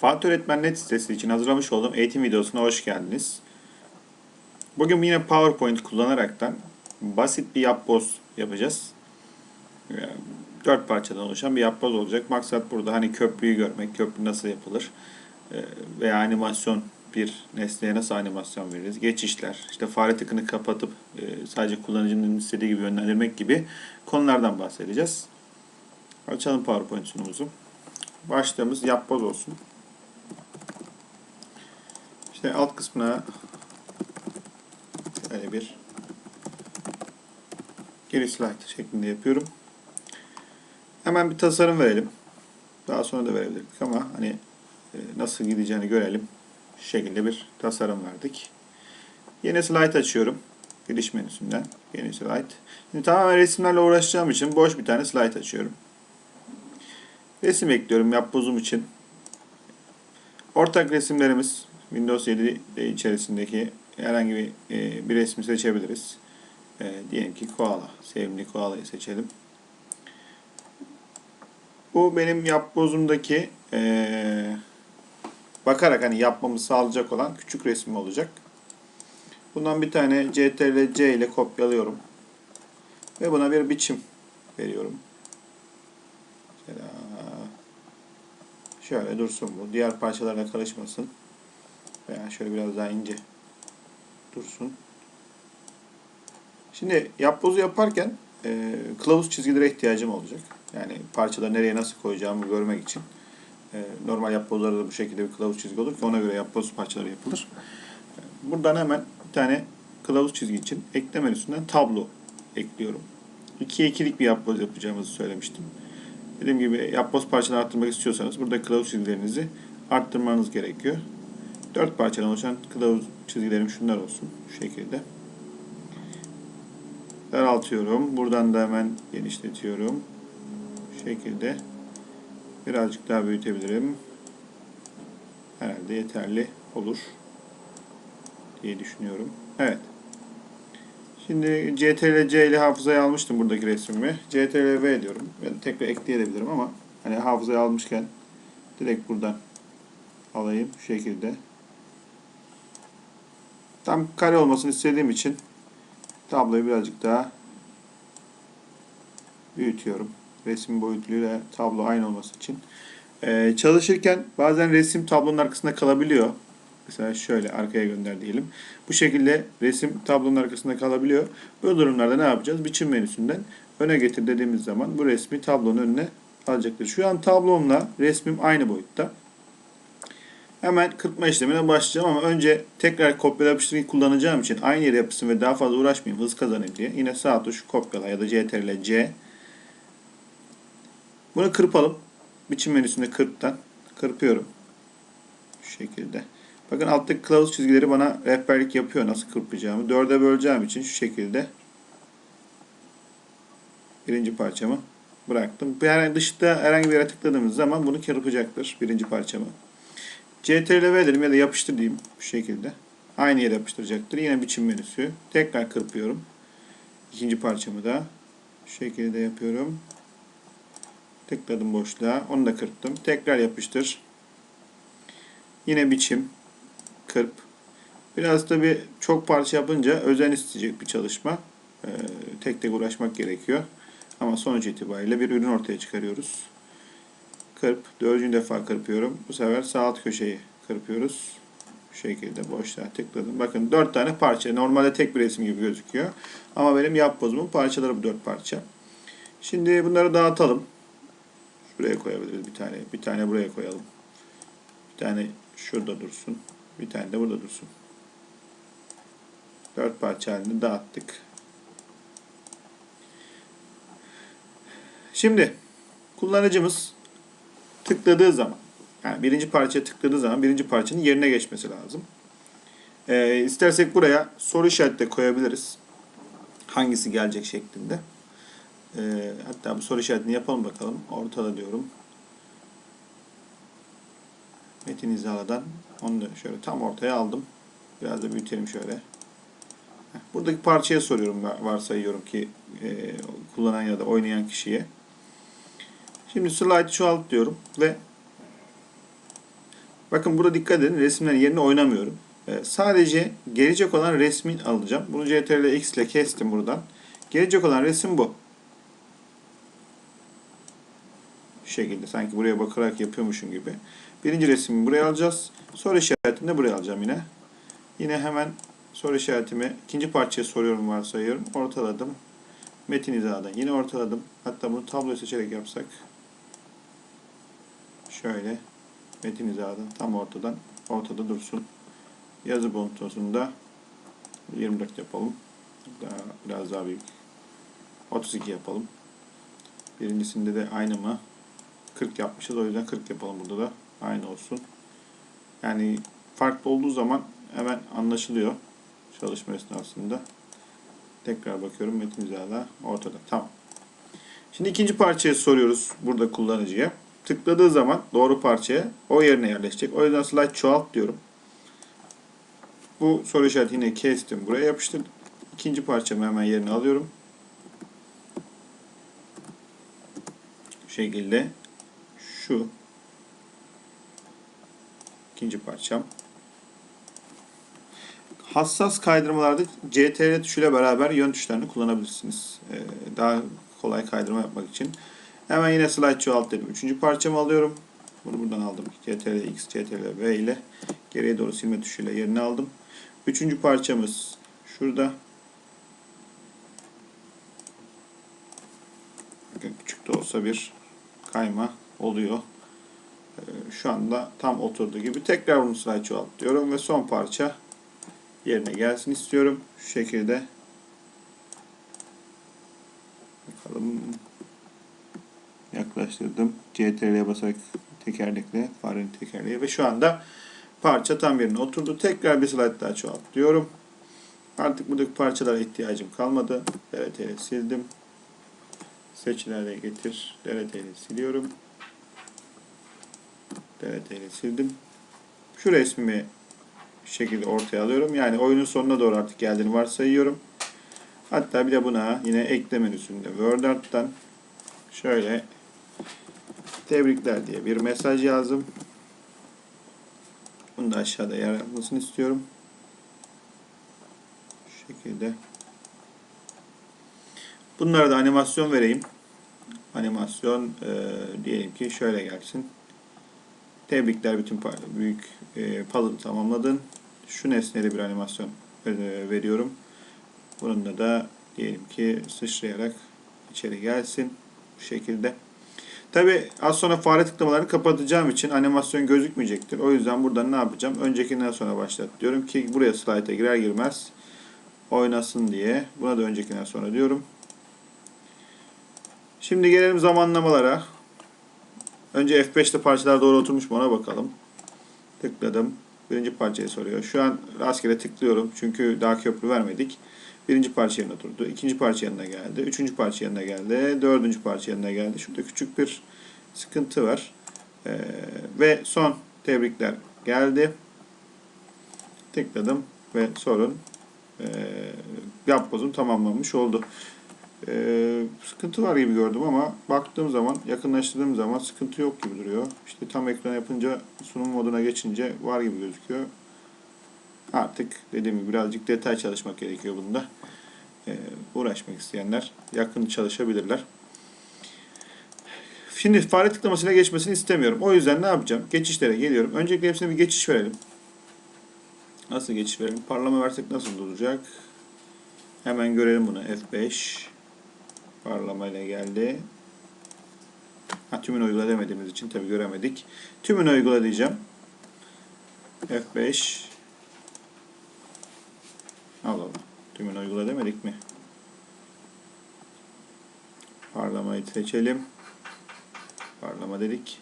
Fatih Öğretmen Net sitesi için hazırlamış olduğum eğitim videosuna hoş geldiniz. Bugün yine PowerPoint kullanaraktan basit bir yapboz yapacağız. Yani Dört parçadan oluşan bir yapboz olacak. Maksat burada hani köprüyü görmek, köprü nasıl yapılır e, veya animasyon bir nesneye nasıl animasyon veririz, geçişler, işte fare tıkını kapatıp e, sadece kullanıcının istediği gibi yönlendirmek gibi konulardan bahsedeceğiz. Açalım PowerPoint sunumumuzu. Başlığımız yapboz olsun. İşte alt kısmına şöyle bir geri slide şeklinde yapıyorum. Hemen bir tasarım verelim. Daha sonra da verebilirdik ama hani e, nasıl gideceğini görelim. Şu şekilde bir tasarım verdik. Yeni slide açıyorum. Giriş menüsünden. Yeni slide. Şimdi tamamen resimlerle uğraşacağım için boş bir tane slide açıyorum. Resim ekliyorum yapbozum için. Ortak resimlerimiz Windows 7 içerisindeki herhangi bir, e, bir resmi seçebiliriz. E, diyelim ki koala. Sevimli koalayı seçelim. Bu benim yapbozumdaki e, bakarak hani yapmamı sağlayacak olan küçük resim olacak. Bundan bir tane CTRL C ile kopyalıyorum. Ve buna bir biçim veriyorum. Mesela şöyle dursun bu. Diğer parçalarla karışmasın. Veya şöyle biraz daha ince dursun. Şimdi yapbozu yaparken e, kılavuz çizgilere ihtiyacım olacak. Yani parçaları nereye nasıl koyacağımı görmek için. E, normal yapbozlarda da bu şekilde bir kılavuz çizgi olur ki ona göre yapboz parçaları yapılır. E, Buradan hemen bir tane kılavuz çizgi için ekle menüsünden tablo ekliyorum. 2'ye 2'lik bir yapboz yapacağımızı söylemiştim. Dediğim gibi yapboz parçalarını arttırmak istiyorsanız burada kılavuz çizgilerinizi arttırmanız gerekiyor. 4 parçadan oluşan kılavuz çizgilerim şunlar olsun. Şu şekilde. Daraltıyorum. Buradan da hemen genişletiyorum. Şu şekilde. Birazcık daha büyütebilirim. Herhalde yeterli olur diye düşünüyorum. Evet. Şimdi CTRL C ile hafızaya almıştım buradaki resmimi. CTRL V diyorum. Ben tekrar ekleyebilirim ama hani hafızaya almışken direkt buradan alayım şu şekilde. Tam kare olmasını istediğim için tabloyu birazcık daha büyütüyorum. Resim boyutuyla tablo aynı olması için. Ee, çalışırken bazen resim tablonun arkasında kalabiliyor. Mesela şöyle arkaya gönder diyelim. Bu şekilde resim tablonun arkasında kalabiliyor. Bu durumlarda ne yapacağız? Biçim menüsünden öne getir dediğimiz zaman bu resmi tablonun önüne alacaktır. Şu an tablomla resmim aynı boyutta. Hemen kırpma işlemine başlayacağım ama önce tekrar kopyala yapıştırmayı kullanacağım için aynı yere yapışsın ve daha fazla uğraşmayayım, hız kazanayım diye yine sağ tuş kopyala ya da CTRL C. Bunu kırpalım. Biçim menüsünde kırptan kırpıyorum. Şu şekilde. Bakın alttaki kılavuz çizgileri bana rehberlik yapıyor nasıl kırpacağımı. Dörde böleceğim için şu şekilde birinci parçamı bıraktım. Yani dışta herhangi bir yere tıkladığımız zaman bunu kırpacaktır birinci parçamı. CTRL V dedim ya da yapıştır diyeyim bu şekilde. Aynı yere yapıştıracaktır. Yine biçim menüsü. Tekrar kırpıyorum. İkinci parçamı da şu şekilde yapıyorum. Tıkladım boşluğa. Onu da kırptım. Tekrar yapıştır. Yine biçim. Kırp. Biraz tabi çok parça yapınca özen isteyecek bir çalışma. Ee, tek tek uğraşmak gerekiyor. Ama sonuç itibariyle bir ürün ortaya çıkarıyoruz. Kırp. Dördüncü defa kırpıyorum. Bu sefer sağ alt köşeyi kırpıyoruz. Bu şekilde boşluğa tıkladım. Bakın dört tane parça. Normalde tek bir resim gibi gözüküyor. Ama benim yapbozumun parçaları bu dört parça. Şimdi bunları dağıtalım. Şuraya koyabiliriz bir tane. Bir tane buraya koyalım. Bir tane şurada dursun. Bir tane de burada dursun. Dört parça halinde dağıttık. Şimdi kullanıcımız tıkladığı zaman yani birinci parçaya tıkladığı zaman birinci parçanın yerine geçmesi lazım. Ee, istersek buraya soru işareti de koyabiliriz. Hangisi gelecek şeklinde. Ee, hatta bu soru işaretini yapalım bakalım. Ortada diyorum. Metin hizaladan onu da şöyle tam ortaya aldım. Biraz da büyütelim şöyle. Buradaki parçaya soruyorum varsayıyorum ki e, kullanan ya da oynayan kişiye. Şimdi slide çoğalt diyorum ve Bakın burada dikkat edin resimlerin yerine oynamıyorum. Ee, sadece gelecek olan resmin alacağım. Bunu CTRL X ile kestim buradan. Gelecek olan resim bu. Şu şekilde sanki buraya bakarak yapıyormuşum gibi. Birinci resmi buraya alacağız. Soru işaretini de buraya alacağım yine. Yine hemen soru işaretimi ikinci parçaya soruyorum varsayıyorum. Ortaladım. Metin hizadan yine ortaladım. Hatta bunu tabloyu seçerek yapsak. Şöyle metin hizadan tam ortadan ortada dursun. Yazı bontosunda 24 yapalım. Daha, biraz daha büyük. 32 yapalım. Birincisinde de aynı mı? 40 yapmışız. O yüzden 40 yapalım burada da. Aynı olsun. Yani farklı olduğu zaman hemen anlaşılıyor çalışma esnasında. Tekrar bakıyorum metin hizada ortada. Tamam. Şimdi ikinci parçayı soruyoruz burada kullanıcıya. Tıkladığı zaman doğru parçaya o yerine yerleşecek. O yüzden slide çoğalt diyorum. Bu soru işareti yine kestim. Buraya yapıştırdım. İkinci parçamı hemen yerine alıyorum. Bu şekilde şu ikinci parçam. Hassas kaydırmalarda CTRL tuşuyla beraber yön tuşlarını kullanabilirsiniz. Ee, daha kolay kaydırma yapmak için. Hemen yine slide çoğalt dedim. Üçüncü parçamı alıyorum. Bunu buradan aldım. CTRL X, CTRL V ile geriye doğru silme tuşuyla yerine aldım. Üçüncü parçamız şurada. Küçük de olsa bir kayma oluyor. Ee, Şu anda tam oturduğu gibi. Tekrar bunu slide çoğalt diyorum ve son parça yerine gelsin istiyorum. Şu şekilde. Bakalım. Yaklaştırdım. CTRL'ye basarak tekerlekle farenin tekerleği ve şu anda parça tam yerine oturdu. Tekrar bir slide daha çoğalt diyorum. Artık buradaki parçalara ihtiyacım kalmadı. DLT ile sildim. Seçilerde getir. DLT ile siliyorum. DLT ile sildim. Şu resmimi şekilde ortaya alıyorum. Yani oyunun sonuna doğru artık geldiğini varsayıyorum. Hatta bir de buna yine ekle menüsünde Word Art'tan şöyle tebrikler diye bir mesaj yazdım. Bunu da aşağıda yer almasını istiyorum. Şu şekilde. Bunlara da animasyon vereyim. Animasyon e, diyelim ki şöyle gelsin. Tebrikler bütün büyük e, puzzle'ı tamamladın. Şu nesneli bir animasyon e, veriyorum. Bununla da diyelim ki sıçrayarak içeri gelsin. Bu şekilde. Tabi az sonra fare tıklamalarını kapatacağım için animasyon gözükmeyecektir. O yüzden buradan ne yapacağım? Öncekinden sonra başlat diyorum ki buraya slide'a girer girmez oynasın diye. Buna da öncekinden sonra diyorum. Şimdi gelelim zamanlamalara. Önce F5'te parçalar doğru oturmuş mu ona bakalım. Tıkladım. Birinci parçayı soruyor. Şu an rastgele tıklıyorum. Çünkü daha köprü vermedik. Birinci parça yanına oturdu. ikinci parça yanına geldi. Üçüncü parça yanına geldi. Dördüncü parça yanına geldi. Şurada küçük bir sıkıntı var. Ee, ve son tebrikler geldi. Tıkladım ve sorun e, yapbozum tamamlanmış oldu. Ee, sıkıntı var gibi gördüm ama baktığım zaman, yakınlaştırdığım zaman sıkıntı yok gibi duruyor. İşte tam ekran yapınca, sunum moduna geçince var gibi gözüküyor. Artık dediğim gibi birazcık detay çalışmak gerekiyor bunda. Ee, uğraşmak isteyenler yakın çalışabilirler. Şimdi fare tıklamasına geçmesini istemiyorum. O yüzden ne yapacağım? Geçişlere geliyorum. Öncelikle hepsine bir geçiş verelim. Nasıl geçiş verelim? Parlama versek nasıl olacak? Hemen görelim bunu. F5 parlamayla geldi. Ha, tümünü uygula demediğimiz için tabi göremedik. Tümünü uygula diyeceğim. F5 Allah Allah. Tümünü uygula demedik mi? Parlamayı seçelim. Parlama dedik.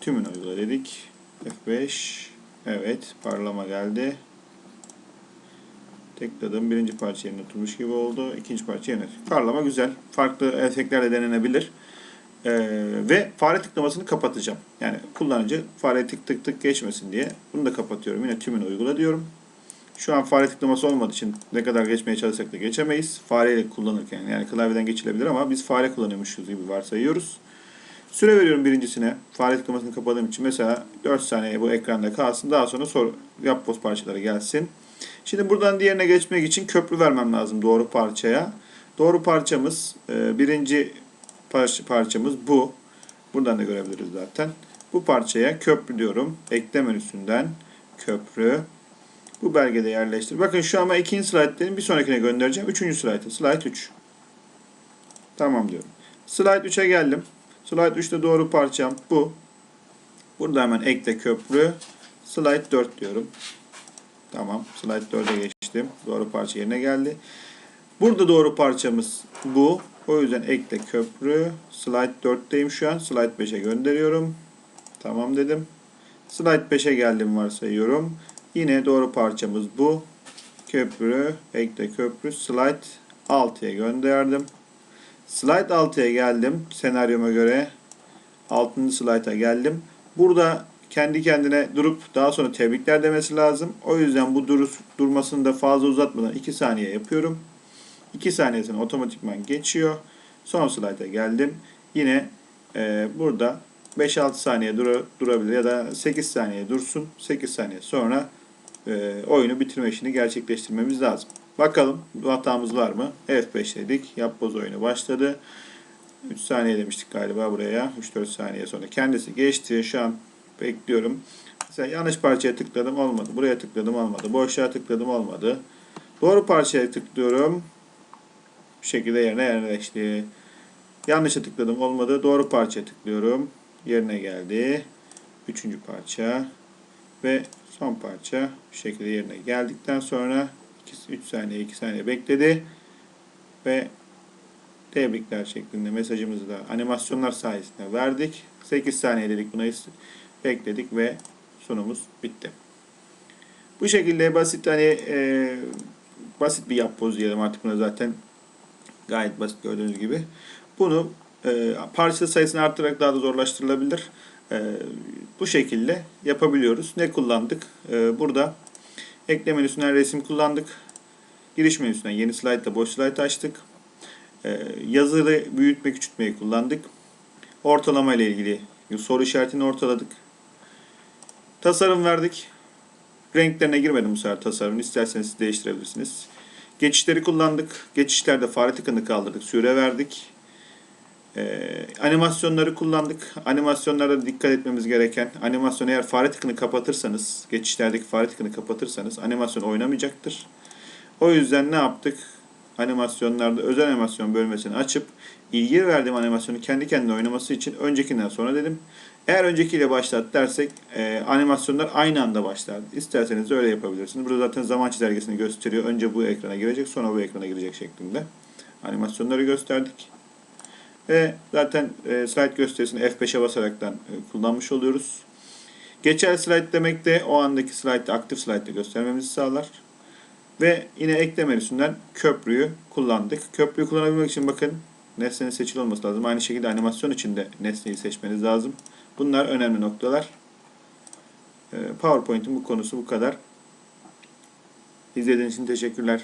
Tümünü uygula dedik. F5 Evet. Parlama geldi. Tıkladım. Birinci parça yerine oturmuş gibi oldu. İkinci parça yerine. Parlama güzel. Farklı efektlerle denenebilir. Ee, ve fare tıklamasını kapatacağım. Yani kullanıcı fare tık tık tık geçmesin diye. Bunu da kapatıyorum. Yine tümünü uygula diyorum. Şu an fare tıklaması olmadığı için ne kadar geçmeye çalışsak da geçemeyiz. Fareyle kullanırken yani klavyeden geçilebilir ama biz fare kullanıyormuşuz gibi varsayıyoruz. Süre veriyorum birincisine. Fare tıklamasını kapadığım için. Mesela 4 saniye bu ekranda kalsın. Daha sonra sor, yapboz parçaları gelsin. Şimdi buradan diğerine geçmek için köprü vermem lazım doğru parçaya. Doğru parçamız, e, birinci parça, parçamız bu. Buradan da görebiliriz zaten. Bu parçaya köprü diyorum. Ekle menüsünden köprü. Bu belgede yerleştir. Bakın şu ben ikinci slaytların bir sonrakine göndereceğim. Üçüncü slaytı. Slide 3. Tamam diyorum. Slide 3'e geldim. Slide 3'te doğru parçam bu. Burada hemen ekle köprü. Slide 4 diyorum. Tamam. Slide 4'e geçtim. Doğru parça yerine geldi. Burada doğru parçamız bu. O yüzden ekle köprü. Slide 4'teyim şu an. Slide 5'e gönderiyorum. Tamam dedim. Slide 5'e geldim varsayıyorum. Yine doğru parçamız bu. Köprü, ekle köprü. Slide 6'ya gönderdim. Slide 6'ya geldim. Senaryoma göre 6. slide'a geldim. Burada kendi kendine durup daha sonra tebrikler demesi lazım. O yüzden bu dur durmasını da fazla uzatmadan 2 saniye yapıyorum. 2 saniyesini otomatikman geçiyor. Son slide'a geldim. Yine e, burada 5-6 saniye dura, durabilir ya da 8 saniye dursun. 8 saniye sonra e, oyunu bitirme işini gerçekleştirmemiz lazım. Bakalım hatamız var mı? F5 dedik. Yapboz oyunu başladı. 3 saniye demiştik galiba buraya. 3-4 saniye sonra kendisi geçti. Şu an bekliyorum. Mesela yanlış parçaya tıkladım olmadı. Buraya tıkladım olmadı. Boşluğa tıkladım olmadı. Doğru parçaya tıklıyorum. Bu şekilde yerine yerleşti. Yanlışa tıkladım olmadı. Doğru parçaya tıklıyorum. Yerine geldi. Üçüncü parça. Ve son parça bu şekilde yerine geldikten sonra 3 saniye 2 saniye bekledi. Ve tebrikler şeklinde mesajımızı da animasyonlar sayesinde verdik. 8 saniye dedik buna bekledik ve sunumuz bitti. Bu şekilde basit hani e, basit bir yapboz diyelim artık buna zaten gayet basit gördüğünüz gibi. Bunu e, parça sayısını arttırarak daha da zorlaştırılabilir. E, bu şekilde yapabiliyoruz. Ne kullandık? E, burada ekle menüsünden resim kullandık. Giriş menüsünden yeni slide ile boş slide açtık. E, yazıları büyütme küçültmeyi kullandık. Ortalama ile ilgili soru işaretini ortaladık. Tasarım verdik. Renklerine girmedim bu sefer tasarımın. İsterseniz değiştirebilirsiniz. Geçişleri kullandık. Geçişlerde fare tıkını kaldırdık. Süre verdik. Ee, animasyonları kullandık. Animasyonlarda dikkat etmemiz gereken animasyon eğer fare tıkını kapatırsanız, geçişlerdeki fare tıkını kapatırsanız animasyon oynamayacaktır. O yüzden ne yaptık? Animasyonlarda özel animasyon bölmesini açıp ilgi verdiğim animasyonu kendi kendine oynaması için öncekinden sonra dedim. Eğer öncekiyle başlat dersek e, animasyonlar aynı anda başlar. İsterseniz öyle yapabilirsiniz. Burada zaten zaman çizelgesini gösteriyor. Önce bu ekrana girecek sonra bu ekrana girecek şeklinde. Animasyonları gösterdik. Ve zaten e, slide gösterisini F5'e basaraktan e, kullanmış oluyoruz. Geçer slide demek de o andaki slide'de aktif slide'de göstermemizi sağlar. Ve yine ekle menüsünden köprüyü kullandık. Köprüyü kullanabilmek için bakın nesnenin seçili olması lazım. Aynı şekilde animasyon için de nesneyi seçmeniz lazım. Bunlar önemli noktalar. E, PowerPoint'in bu konusu bu kadar. İzlediğiniz için teşekkürler.